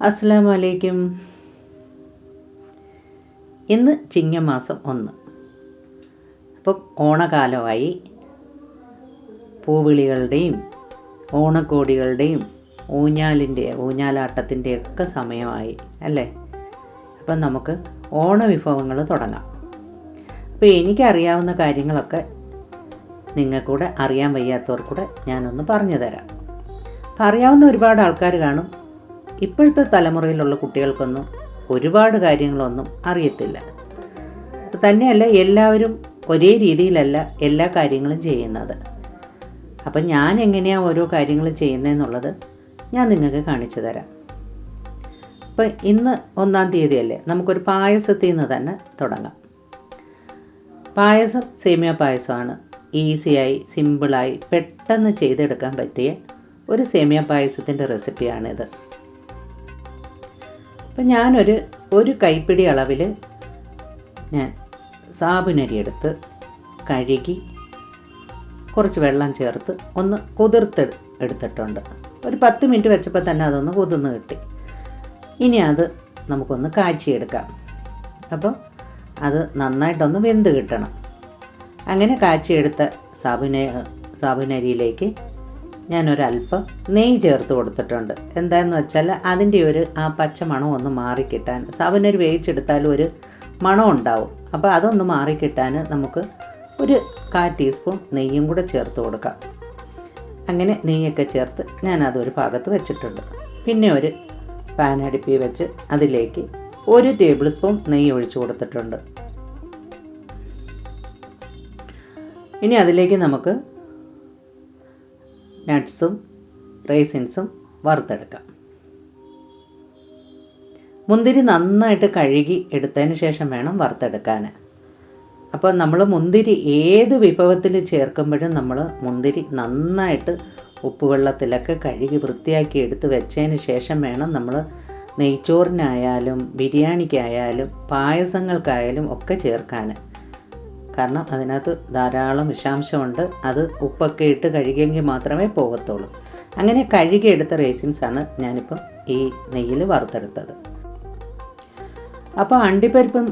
അസ്സലാമു അലൈക്കും ഇന്ന് ചിങ്ങമാസം ഒന്ന്. അപ്പം ഓണകാലമായി പൂവിളികളുടെയും ഓണക്കോടികളുടെയും ഊഞ്ഞാലിന്റെ ഊഞ്ഞാലാട്ടത്തിന്റെ ഒക്കെ സമയമായി അല്ലേ? അപ്പം നമുക്ക് ഓണവിഭവങ്ങൾ തുടങ്ങാം. അപ്പോൾ എനിക്കറിയാവുന്ന കാര്യങ്ങളൊക്കെ നിങ്ങൾക്കൂടെ അറിയാൻ വയ്യാത്തവർക്കൂടെ ഞാനൊന്ന് പറഞ്ഞു തരാം. അപ്പം അറിയാവുന്ന ഒരുപാട് ആൾക്കാർ കാണും ഇപ്പോഴത്തെ തലമുറയിലുള്ള കുട്ടികൾക്കൊന്നും ഒരുപാട് കാര്യങ്ങളൊന്നും അറിയത്തില്ല. തന്നെയല്ല എല്ലാവരും ഒരേ രീതിയിലല്ല എല്ലാ കാര്യങ്ങളും ചെയ്യുന്നത്. അപ്പം ഞാൻ എങ്ങനെയാണ് ഓരോ കാര്യങ്ങൾ ചെയ്യുന്നതെന്നുള്ളത് ഞാൻ നിങ്ങൾക്ക് കാണിച്ചു തരാം. അപ്പം ഇന്ന് ഒന്നാം തീയതിയല്ലേ? നമുക്കൊരു പായസത്തിൽ നിന്ന് തന്നെ തുടങ്ങാം. പായസം സേമിയ പായസമാണ് ഈസിയായി സിമ്പിളായി പെട്ടെന്ന് ചെയ്തെടുക്കാൻ പറ്റിയ ഒരു സേമിയ പായസത്തിന്റെ റെസിപ്പിയാണിത്. അപ്പം ഞാനൊരു ഒരു കൈപ്പിടി അളവിൽ ഞാൻ സാബുനരി എടുത്ത് കഴുകി കുറച്ച് വെള്ളം ചേർത്ത് ഒന്ന് കുതിർത്ത് എടുത്തിട്ടുണ്ട്. ഒരു പത്ത് മിനിറ്റ് വെച്ചപ്പോൾ തന്നെ അതൊന്ന് കുതിർന്ന് കിട്ടി. ഇനി അത് നമുക്കൊന്ന് കാച്ചിയെടുക്കാം. അപ്പം അത് നന്നായിട്ടൊന്ന് വെന്ത് കിട്ടണം. അങ്ങനെ കാച്ചിയെടുത്ത സാബുന സാബുനരിയിലേക്ക് ഞാനൊരല്പം നെയ്യ് ചേർത്ത് കൊടുത്തിട്ടുണ്ട്. എന്താണെന്ന് വെച്ചാൽ അതിന്റെ ഒരു ആ പച്ച മണം ഒന്ന് മാറിക്കിട്ടാൻ സാബിനൊരു വേവിച്ചെടുത്താലും ഒരു മണം ഉണ്ടാവും. അപ്പോൾ അതൊന്ന് മാറിക്കിട്ടാൻ നമുക്ക് ഒരു കാ ടീസ്പൂൺ നെയ്യും കൂടെ ചേർത്ത് കൊടുക്കാം. അങ്ങനെ നെയ്യൊക്കെ ചേർത്ത് ഞാനതൊരു ഭാഗത്ത് വെച്ചിട്ടുണ്ട്. പിന്നെ ഒരു പാൻ അടുപ്പി വെച്ച് അതിലേക്ക് ഒരു ടേബിൾ സ്പൂൺ നെയ്യ് ഒഴിച്ചു കൊടുത്തിട്ടുണ്ട്. ഇനി അതിലേക്ക് നമുക്ക് നട്ട്സും റേസിൻസും വറുത്തെടുക്കാം. മുന്തിരി നന്നായിട്ട് കഴുകി എടുത്തതിന് ശേഷം വേണം വറുത്തെടുക്കാൻ. അപ്പോൾ നമ്മൾ മുന്തിരി ഏത് വിഭവത്തിൽ ചേർക്കുമ്പോഴും നമ്മൾ മുന്തിരി നന്നായിട്ട് ഉപ്പുവെള്ളത്തിലൊക്കെ കഴുകി വൃത്തിയാക്കി എടുത്ത് വെച്ചതിന് ശേഷം വേണം നമ്മൾ നെയ്ച്ചോറിനായാലും ബിരിയാണിക്കായാലും പായസങ്ങൾക്കായാലും ഒക്കെ ചേർക്കാൻ. കാരണം അതിനകത്ത് ധാരാളം വിഷാംശമുണ്ട്. അത് ഉപ്പൊക്കെ ഇട്ട് കഴുകിയെങ്കിൽ മാത്രമേ പോകത്തുള്ളൂ. അങ്ങനെ കഴുകിയെടുത്ത റേസിൻസാണ് ഞാനിപ്പം ഈ നെയ്യിൽ വറുത്തെടുത്തത്. അപ്പോൾ അണ്ടിപ്പരിപ്പും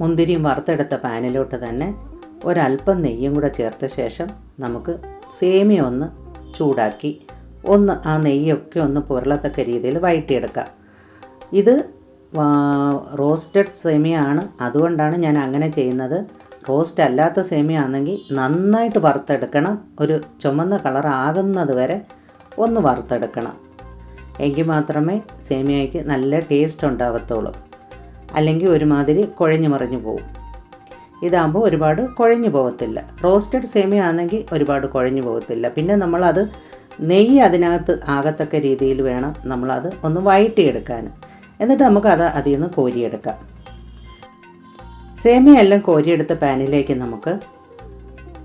മുന്തിരിയും വറുത്തെടുത്ത പാനിലോട്ട് തന്നെ ഒരല്പം നെയ്യും കൂടെ ചേർത്ത ശേഷം നമുക്ക് സേമിയ ഒന്ന് ചൂടാക്കി ഒന്ന് ആ നെയ്യൊക്കെ ഒന്ന് പുരളത്തക്ക രീതിയിൽ വഴറ്റിയെടുക്കാം ഇത് റോസ്റ്റഡ് സേമിയ ആണ് അതുകൊണ്ടാണ് ഞാൻ അങ്ങനെ ചെയ്യുന്നത്. റോസ്റ്റ് അല്ലാത്ത സേമിയ ആണെങ്കിൽ നന്നായിട്ട് വറുത്തെടുക്കണം. ഒരു ചുമന്ന കളർ ആകുന്നത് വരെ ഒന്ന് വറുത്തെടുക്കണം. എങ്കിൽ മാത്രമേ സേമിയയ്ക്ക് നല്ല ടേസ്റ്റ് ഉണ്ടാകത്തുള്ളൂ അല്ലെങ്കിൽ ഒരുമാതിരി കുഴഞ്ഞു മറിഞ്ഞു പോകും ഇതാകുമ്പോൾ ഒരുപാട് കുഴഞ്ഞു പോകത്തില്ല. റോസ്റ്റഡ് സേമിയ ആണെങ്കിൽ ഒരുപാട് കുഴഞ്ഞു പോകത്തില്ല. പിന്നെ നമ്മളത് നെയ്യ് അതിനകത്ത് ആകത്തക്ക രീതിയിൽ വേണം നമ്മളത് ഒന്ന് വഴറ്റിയെടുക്കാൻ. എന്നിട്ട് നമുക്കത് അതിൽ നിന്ന് കോരിയെടുക്കാം. സേമിയ എല്ലാം കോരിയെടുത്ത പാനിലേക്ക് നമുക്ക്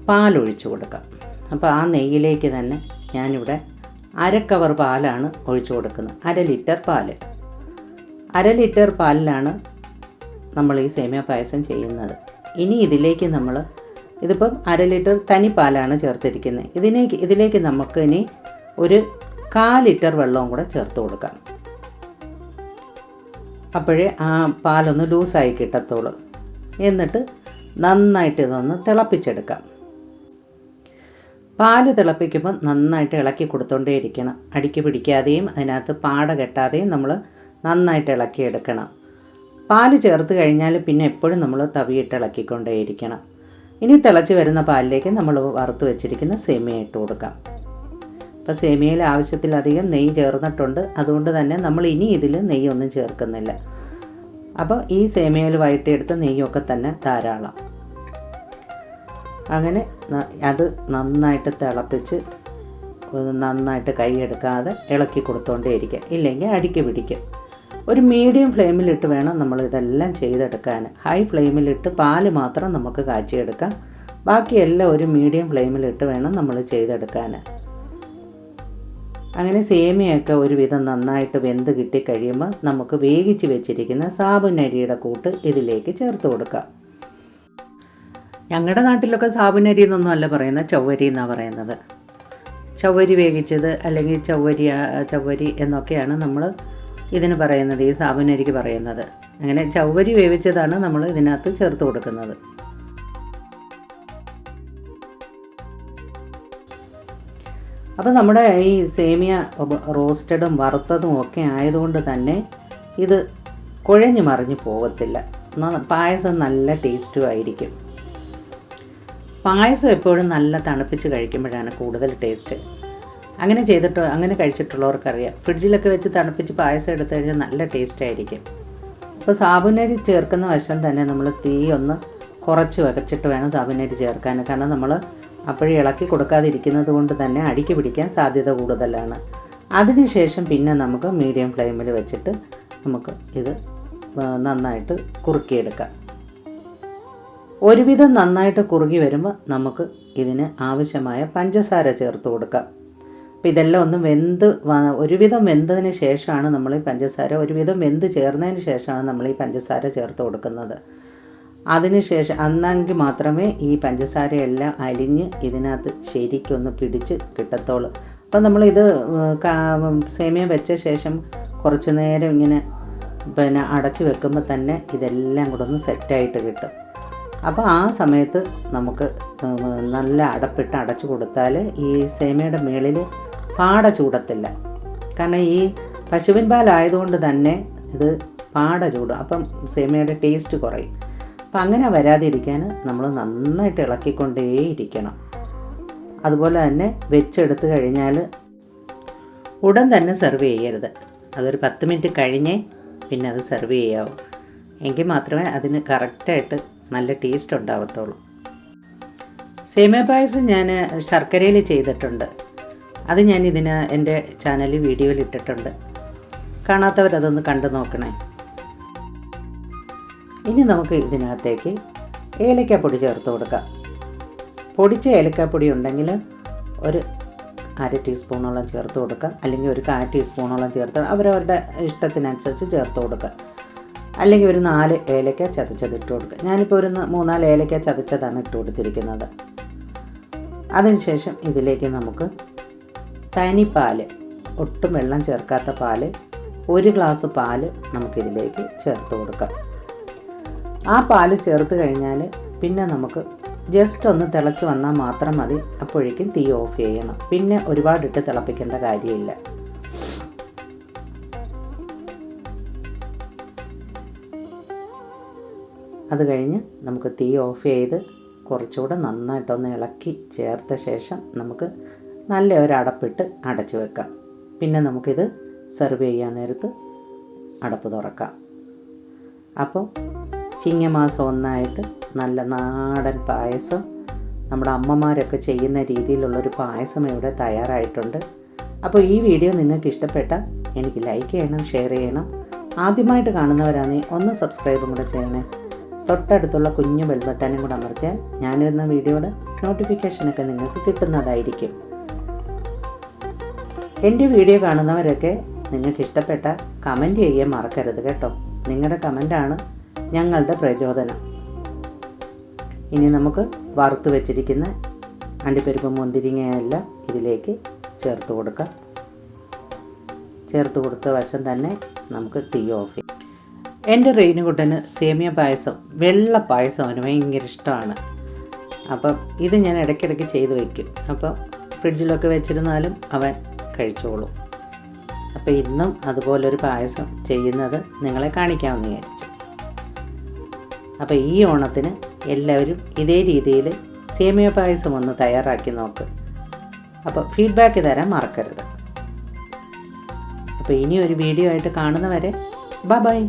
പാലൊഴിച്ചു കൊടുക്കാം. അപ്പോൾ ആ നെയ്യിലേക്ക് തന്നെ ഞാനിവിടെ അര കവർ പാലാണ് ഒഴിച്ചു കൊടുക്കുന്നത്. അര ലിറ്റർ പാൽ. അര ലിറ്റർ പാലിലാണ് നമ്മൾ ഈ സേമിയ പായസം ചെയ്യുന്നത്. ഇനി ഇതിലേക്ക് നമ്മൾ ഇതിപ്പം അര ലിറ്റർ തനി പാലാണ് ചേർത്തിരിക്കുന്നത്. ഇതിലേക്ക് ഇതിലേക്ക് നമുക്ക് ഇനി ഒരു കാ ലിറ്റർ വെള്ളവും കൂടെ ചേർത്ത് കൊടുക്കാം. അപ്പോഴേ ആ പാലൊന്ന് ലൂസായി കിട്ടത്തുള്ളൂ. എന്നിട്ട് നന്നായിട്ട് ഇതൊന്ന് തിളപ്പിച്ചെടുക്കാം. പാൽ തിളപ്പിക്കുമ്പോൾ നന്നായിട്ട് ഇളക്കി കൊടുത്തോണ്ടേയിരിക്കണം. അടിക്ക് പിടിക്കാതെയും അതിനകത്ത് പാട കെട്ടാതെയും നമ്മൾ നന്നായിട്ട് ഇളക്കിയെടുക്കണം. പാൽ ചേർത്ത് കഴിഞ്ഞാൽ പിന്നെ എപ്പോഴും നമ്മൾ തവിയിട്ട് ഇളക്കിക്കൊണ്ടേയിരിക്കണം. ഇനി തിളച്ച് വരുന്ന പാലിലേക്ക് നമ്മൾ വറുത്ത് വെച്ചിരിക്കുന്ന സേമിയ ഇട്ട് കൊടുക്കാം. അപ്പോൾ സേമിയയിൽ ആവശ്യത്തിലധികം നെയ്യ് ചേർന്നിട്ടുണ്ട്. അതുകൊണ്ട് തന്നെ നമ്മൾ ഇനി ഇതിൽ നെയ്യൊന്നും ചേർക്കുന്നില്ല. അപ്പോൾ ഈ സേമിയയിൽ വഴറ്റിയെടുത്ത നെയ്യൊക്കെ തന്നെ ധാരാളം. അങ്ങനെ അത് നന്നായിട്ട് തിളപ്പിച്ച് നന്നായിട്ട് കൈയെടുക്കാതെ ഇളക്കി കൊടുത്തോണ്ടേയിരിക്കുക ഇല്ലെങ്കിൽ അടിക്ക് പിടിക്കും. ഒരു മീഡിയം ഫ്ലെയിമിലിട്ട് വേണം നമ്മൾ ഇതെല്ലാം ചെയ്തെടുക്കാൻ. ഹൈ ഫ്ലെയിമിലിട്ട് പാൽ മാത്രം നമുക്ക് കാച്ചിയെടുക്കാം. ബാക്കിയെല്ലാം ഒരു മീഡിയം ഫ്ലെയിമിലിട്ട് വേണം നമ്മൾ ചെയ്തെടുക്കാൻ. അങ്ങനെ സേമിയൊക്കെ ഒരുവിധം നന്നായിട്ട് വെന്ത് കിട്ടിക്കഴിയുമ്പോൾ നമുക്ക് വേവിച്ച് വെച്ചിരിക്കുന്ന സാബുനരിയുടെ കൂട്ട് ഇതിലേക്ക് ചേർത്ത് കൊടുക്കാം. ഞങ്ങളുടെ നാട്ടിലൊക്കെ സാബുനരി എന്നൊന്നും അല്ല പറയുന്നത് ചവ്വരി എന്നാണ് പറയുന്നത്. ചവ്വരി വേവിച്ചത് അല്ലെങ്കിൽ ചവ്വരി ചവ്വരി എന്നൊക്കെയാണ് നമ്മൾ ഇതിന് പറയുന്നത് ഈ സാബുനരിക്ക് പറയുന്നത്. അങ്ങനെ ചൗവരി വേവിച്ചതാണ് നമ്മൾ ഇതിനകത്ത് ചേർത്ത് കൊടുക്കുന്നത്. അപ്പോൾ നമ്മുടെ ഈ സേമിയ റോസ്റ്റഡും വറുത്തതും ഒക്കെ ആയതുകൊണ്ട് തന്നെ ഇത് കുഴഞ്ഞു മറിഞ്ഞു പോകത്തില്ല. പായസം നല്ല ടേസ്റ്റും ആയിരിക്കും. പായസം എപ്പോഴും നല്ല തണുപ്പിച്ച് കഴിക്കുമ്പോഴാണ് കൂടുതൽ ടേസ്റ്റ്. അങ്ങനെ ചെയ്തിട്ട് അങ്ങനെ കഴിച്ചിട്ടുള്ളവർക്കറിയാം. ഫ്രിഡ്ജിലൊക്കെ വെച്ച് തണുപ്പിച്ച് പായസം എടുത്തു കഴിഞ്ഞാൽ നല്ല ടേസ്റ്റ് ആയിരിക്കും. അപ്പോൾ സാബുനരി ചേർക്കുന്ന വശം തന്നെ നമ്മൾ തീ ഒന്ന് കുറച്ച് വകച്ചിട്ട് വേണം സാബുനരി ചേർക്കാൻ കാരണം നമ്മൾ അപ്പോഴേ ഇളക്കി കൊടുക്കാതിരിക്കുന്നത് കൊണ്ട് തന്നെ അടിക്ക് പിടിക്കാൻ സാധ്യത കൂടുതലാണ്. അതിനുശേഷം പിന്നെ നമുക്ക് മീഡിയം ഫ്ലെയിമിൽ വെച്ചിട്ട് നമുക്ക് ഇത് നന്നായിട്ട് കുറുക്കിയെടുക്കാം. ഒരുവിധം നന്നായിട്ട് കുറുകി വരുമ്പോൾ നമുക്ക് ഇതിന് ആവശ്യമായ പഞ്ചസാര ചേർത്ത് കൊടുക്കാം. അപ്പോൾ ഇതെല്ലാം ഒന്ന് വെന്ത് ഒരുവിധം വെന്തതിന് ശേഷമാണ് നമ്മൾ ഈ പഞ്ചസാര ഒരുവിധം വെന്ത് ചേർന്നതിന് ശേഷമാണ് നമ്മൾ ഈ പഞ്ചസാര ചേർത്ത് കൊടുക്കുന്നത്. അതിനുശേഷം അന്നെങ്കിൽ മാത്രമേ ഈ പഞ്ചസാരയെല്ലാം അലിഞ്ഞ് ഇതിനകത്ത് ശരിക്കൊന്ന് പിടിച്ച് കിട്ടത്തുള്ളൂ. അപ്പം നമ്മളിത് സേമിയ വെച്ച ശേഷം കുറച്ച് നേരം ഇങ്ങനെ പിന്നെ അടച്ചു വെക്കുമ്പോൾ തന്നെ ഇതെല്ലാം കൂടെ ഒന്ന് സെറ്റായിട്ട് കിട്ടും. അപ്പോൾ ആ സമയത്ത് നമുക്ക് നല്ല അടപ്പിട്ട് അടച്ചു കൊടുത്താൽ ഈ സേമിയയുടെ മേളിൽ പാട ചൂടത്തില്ല. കാരണം ഈ പശുവിൻ പാലായതുകൊണ്ട് തന്നെ ഇത് പാട ചൂടും. അപ്പം സേമിയയുടെ ടേസ്റ്റ് കുറയും. അപ്പം അങ്ങനെ വരാതിരിക്കാൻ നമ്മൾ നന്നായിട്ട് ഇളക്കിക്കൊണ്ടേയിരിക്കണം അതുപോലെ തന്നെ വെച്ചെടുത്ത് കഴിഞ്ഞാൽ ഉടൻ തന്നെ സെർവ് ചെയ്യരുത്. അതൊരു പത്ത് മിനിറ്റ് കഴിഞ്ഞേ പിന്നെ അത് സെർവ് ചെയ്യാവൂ. എങ്കിൽ മാത്രമേ അതിന് കറക്റ്റായിട്ട് നല്ല ടേസ്റ്റ് ഉണ്ടാവത്തുള്ളൂ. സേമിയ പായസം ഞാൻ ശർക്കരയിൽ ചെയ്തിട്ടുണ്ട്. അത് ഞാൻ ഇതിന് എന്റെ ചാനലിൽ വീഡിയോയിൽ ഇട്ടിട്ടുണ്ട്. കാണാത്തവരതൊന്ന് കണ്ടു നോക്കണേ. ഇനി നമുക്ക് ഇതിനകത്തേക്ക് ഏലക്കാപ്പൊടി ചേർത്ത് കൊടുക്കാം. പൊടിച്ച ഏലക്കാപ്പൊടി ഉണ്ടെങ്കിൽ ഒരു അര ടീസ്പൂണോളം ചേർത്ത് കൊടുക്കുക അല്ലെങ്കിൽ ഒരു കാ ടീസ്പൂണോളം ചേർത്ത് അവരവരുടെ ഇഷ്ടത്തിനനുസരിച്ച് ചേർത്ത് കൊടുക്കുക അല്ലെങ്കിൽ ഒരു നാല് ഏലക്ക ചതച്ചത് ഇട്ട് കൊടുക്കുക ഞാനിപ്പോൾ ഒരു മൂന്നാൽ ഏലക്ക ചതച്ചതാണ് ഇട്ട് കൊടുത്തിരിക്കുന്നത്. അതിനുശേഷം ഇതിലേക്ക് നമുക്ക് തനി പാൽ ഒട്ടും വെള്ളം ചേർക്കാത്ത പാൽ ഒരു ഗ്ലാസ് പാൽ നമുക്കിതിലേക്ക് ചേർത്ത് കൊടുക്കാം. ആ പാൽ ചേർത്ത് കഴിഞ്ഞാൽ പിന്നെ നമുക്ക് ജസ്റ്റ് ഒന്ന് തിളച്ച് വന്നാൽ മാത്രം മതി. അപ്പോഴേക്കും തീ ഓഫ് ചെയ്യണം. പിന്നെ ഒരുപാടിട്ട് തിളപ്പിക്കേണ്ട കാര്യമില്ല. അത് കഴിഞ്ഞ് നമുക്ക് തീ ഓഫ് ചെയ്ത് കുറച്ചുകൂടെ നന്നായിട്ടൊന്ന് ഇളക്കി ചേർത്ത ശേഷം നമുക്ക് നല്ല ഒരു അടപ്പിട്ട് അടച്ചു വെക്കാം. പിന്നെ നമുക്കിത് സെർവ് ചെയ്യാൻ നേരത്ത് അടപ്പ് തുറക്കാം. അപ്പോൾ ചിങ്ങമാസം ഒന്നായിട്ട് നല്ല നാടൻ പായസം നമ്മുടെ അമ്മമാരൊക്കെ ചെയ്യുന്ന രീതിയിലുള്ളൊരു പായസം ഇവിടെ തയ്യാറായിട്ടുണ്ട്. അപ്പോൾ ഈ വീഡിയോ നിങ്ങൾക്ക് ഇഷ്ടപ്പെട്ടാൽ എനിക്ക് ലൈക്ക് ചെയ്യണം ഷെയർ ചെയ്യണം. ആദ്യമായിട്ട് കാണുന്നവരാണെങ്കിൽ ഒന്ന് സബ്സ്ക്രൈബും കൂടെ ചെയ്യണേ. തൊട്ടടുത്തുള്ള കുഞ്ഞു ബെൽബട്ടനും കൂടെ അമർത്തിയാൽ ഞാനിടുന്ന വീഡിയോയുടെ നോട്ടിഫിക്കേഷനൊക്കെ നിങ്ങൾക്ക് കിട്ടുന്നതായിരിക്കും. എന്റെ വീഡിയോ കാണുന്നവരൊക്കെ നിങ്ങൾക്ക് ഇഷ്ടപ്പെട്ട കമന്റ് ചെയ്യാൻ മറക്കരുത് കേട്ടോ. നിങ്ങളുടെ കമന്റാണ് ഞങ്ങളുടെ പ്രചോദനം. ഇനി നമുക്ക് വറുത്ത് വെച്ചിരിക്കുന്ന അണ്ടിപ്പരിപ്പ് മുന്തിരിങ്ങയെല്ലാം ഇതിലേക്ക് ചേർത്ത് കൊടുക്കാം. ചേർത്ത് കൊടുത്ത വശം തന്നെ നമുക്ക് തീ ഓഫ് ചെയ്യാം. എന്റെ റെയിനുകുട്ടന് സേമിയ പായസം വെള്ള പായസം അവന് ഭയങ്കര ഇഷ്ടമാണ്. അപ്പം ഇത് ഞാൻ ഇടയ്ക്കിടയ്ക്ക് ചെയ്ത് വയ്ക്കും അപ്പം ഫ്രിഡ്ജിലൊക്കെ വെച്ചിരുന്നാലും അവൻ കഴിച്ചോളും. അപ്പോൾ ഇന്നും അതുപോലൊരു പായസം ചെയ്യുന്നത് നിങ്ങളെ കാണിക്കാമെന്ന് വിചാരിച്ചു. അപ്പോൾ ഈ ഓണത്തിന് എല്ലാവരും ഇതേ രീതിയിൽ സേമിയ പായസം ഒന്ന് തയ്യാറാക്കി നോക്ക്. അപ്പോൾ ഫീഡ്ബാക്ക് തരാൻ മറക്കരുത്. അപ്പോൾ ഇനി ഒരു വീഡിയോ ആയിട്ട് കാണുന്നവരെ ബൈ ബൈ